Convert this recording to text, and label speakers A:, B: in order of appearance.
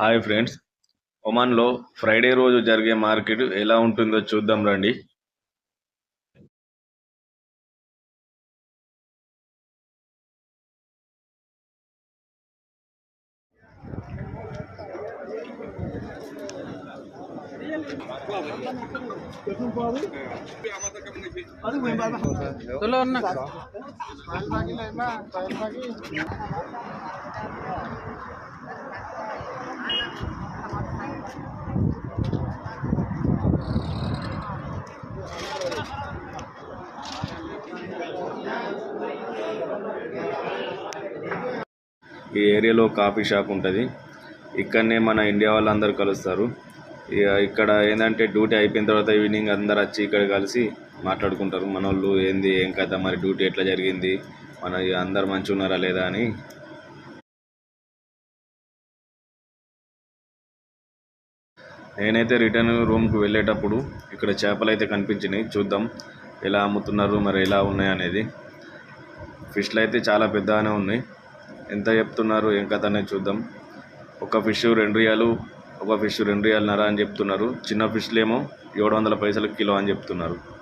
A: Hi friends. ఒమాన్లో Friday రోజు జరిగే market ఎలా ఉంటుందో చూద్దాం రండి. ఈ ఏరియాలో కాఫీ షాప్ ఉంటుంది. ఇక్కడనే మన ఇండియా వాళ్ళందరూ కలుస్తారు. ఇక ఇక్కడ ఏంటంటే డ్యూటీ అయిపోయిన తర్వాత ఈవినింగ్ అందరు వచ్చి ఇక్కడ కలిసి మాట్లాడుకుంటారు. మన వాళ్ళు ఏంది ఏం కథ మరి డ్యూటీ ఎట్లా జరిగింది మన ఇక అందరు మంచిగా ఉన్నారా లేదా అని నేనైతే రిటర్న్ రూమ్కి వెళ్ళేటప్పుడు ఇక్కడ చేపలు అయితే కనిపించినాయి. చూద్దాం ఎలా అమ్ముతున్నారు మరి ఎలా ఉన్నాయి అనేది. ఫిష్లు అయితే చాలా పెద్దగానే ఉన్నాయి. ఎంత చెప్తున్నారు ఏం కథ అనేది చూద్దాం. ఒక ఫిష్ రెండు రియాలు ఒక ఫిష్ రెండు రియాలన్నర అని చెప్తున్నారు. చిన్న ఫిష్లేమో ఏమో ఏడు వందల పైసలు కిలో అని చెప్తున్నారు.